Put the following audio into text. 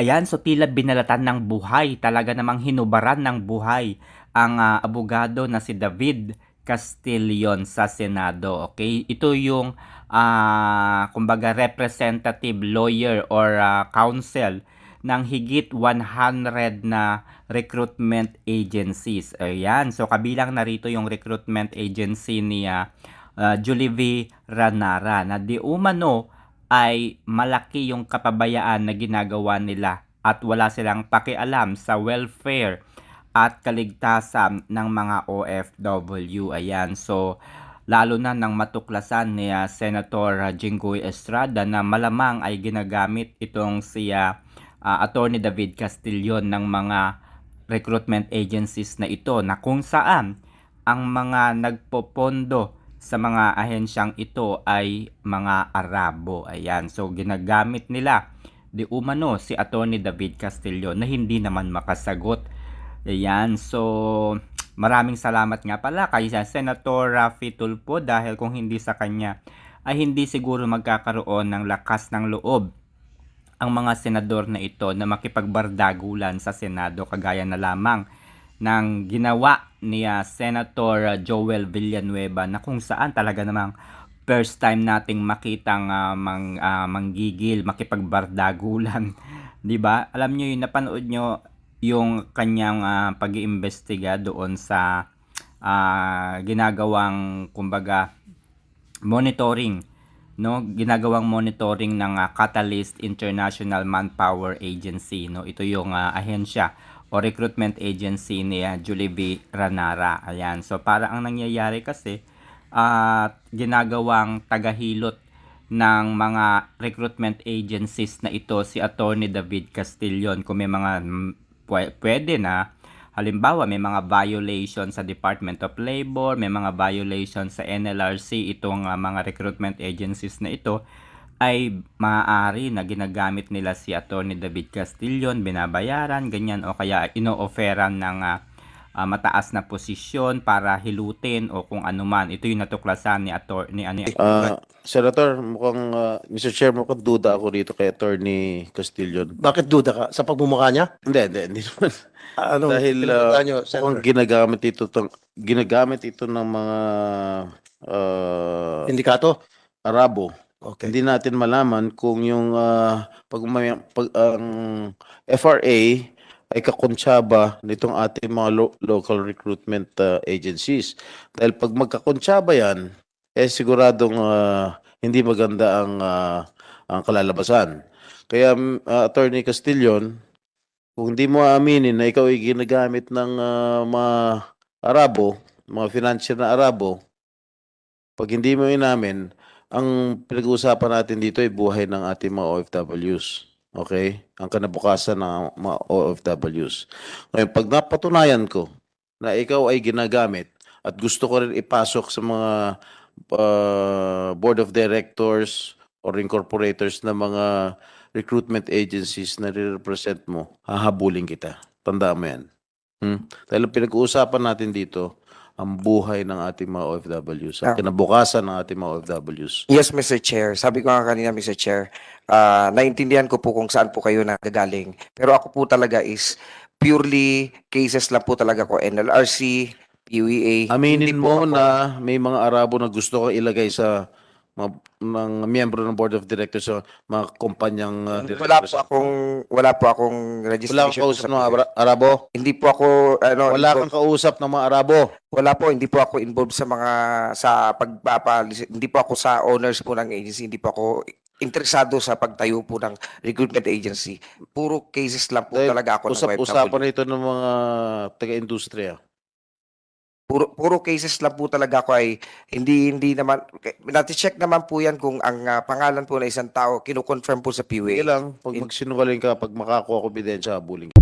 Ayan, so tila binalatan ng buhay, talaga namang hinubaran ng buhay ang ah, abogado na si David Castillon sa Senado. Okay? Ito yung ah, kumbaga representative lawyer or ah, counsel ng higit 100 na recruitment agencies. Ayan, so kabilang narito yung recruitment agency ni ah, Julie V. Ranara na di umano ay malaki yung kapabayaan na ginagawa nila at wala silang pakialam sa welfare at kaligtasan ng mga OFW. Ayan, so lalo na nang matuklasan ni ah, Senator Jinggoy Estrada na malamang ay ginagamit itong si ah, ah, Attorney David Castillon ng mga recruitment agencies na ito na kung saan ang mga nagpopondo sa mga ahensyang ito ay mga Arabo. Ayan. So, ginagamit nila di umano si Attorney David Castillo na hindi naman makasagot. Ayan. So, maraming salamat nga pala kay Senator Rafi Tulfo dahil kung hindi sa kanya ay hindi siguro magkakaroon ng lakas ng loob ang mga senador na ito na makipagbardagulan sa Senado kagaya na lamang ng ginawa ni ah, Senator ah, Joel Villanueva na kung saan talaga namang first time nating makitang ah, mang, ah, manggigil, makipagbardagulan. 'Di ba? Alam niyo yung napanood nyo yung kanyang ah, pag-iimbestiga doon sa ah, ginagawang kumbaga monitoring no ginagawang monitoring ng ah, Catalyst International Manpower Agency no ito yung ah, ahensya o recruitment agency ni ah, Julie V. Ranara. Ayan. So para ang nangyayari kasi at ginagawang tagahilot ng mga recruitment agencies na ito si Attorney David Castillon kung may mga mm, pwe- pwede na halimbawa may mga violation sa Department of Labor, may mga violation sa NLRC itong ah, mga recruitment agencies na ito ay maaari na ginagamit nila si Attorney David Castillon, binabayaran, ganyan o kaya ino-offeran ng ah, ah, mataas na posisyon para hilutin o kung anuman. Ito yung natuklasan ni Attorney ano, Ah, Senator, mukhang, ah, Mr. Chair, mukhang duda ako dito kay Attorney Castillon. Bakit duda ka? Sa pagmumukha niya? Hindi, hindi, hindi naman. Ano, Dahil ah, niyo, mukhang ginagamit ito, tong, ginagamit ito ng mga ah, Sindikato? Arabo. Okay. Hindi natin malaman kung yung ah, pag, pag ang FRA ay kakontsaba nitong ating mga lo- local recruitment ah, agencies. Dahil pag magkakontsaba yan, eh siguradong ah, hindi maganda ang ah, ang kalalabasan. Kaya ah, Attorney Castillon, kung hindi mo aaminin na ikaw ay ginagamit ng ah, mga Arabo, mga financier na Arabo, pag hindi mo inamin, ang pinag-uusapan natin dito ay buhay ng ating mga OFWs. Okay? Ang kanabukasan ng mga OFWs. Ngayon, pag napatunayan ko na ikaw ay ginagamit at gusto ko rin ipasok sa mga uh, board of directors or incorporators na mga recruitment agencies na represent mo, hahabulin kita. Tandaan mo yan. Hmm? Dahil pinag-uusapan natin dito, ang buhay ng ating mga OFWs, ang Ah. kinabukasan ng ating mga OFWs. Yes, Mr. Chair. Sabi ko nga kanina, Mr. Chair, ah, naintindihan ko po kung saan po kayo nagagaling. Pero ako po talaga is purely cases lang po talaga ko. NLRC, PUEA. Aminin po mo ako- na may mga Arabo na gusto kang ilagay sa mga, mga miyembro ng board of directors sa mga kumpanyang uh, Wala po directors. akong wala po akong Wala registration. kang kausap sa ng. Ara- Arabo? Hindi po ako ano, Wala po- kang kausap ng mga Arabo? wala po, hindi po ako involved sa mga sa pagpapa hindi po ako sa owners po ng agency, hindi po ako interesado sa pagtayo po ng recruitment agency. Puro cases lang po Dahil talaga ako ng. Usap-usapan ito ng mga taga-industriya. Puro puro cases lang po talaga ako ay hindi hindi naman nati-check naman po yan kung ang ah, pangalan po ng isang tao kino-confirm po sa Sige PUA. lang, pag In- magsinungaling ka, pag makakuha ko ebidensya, habulin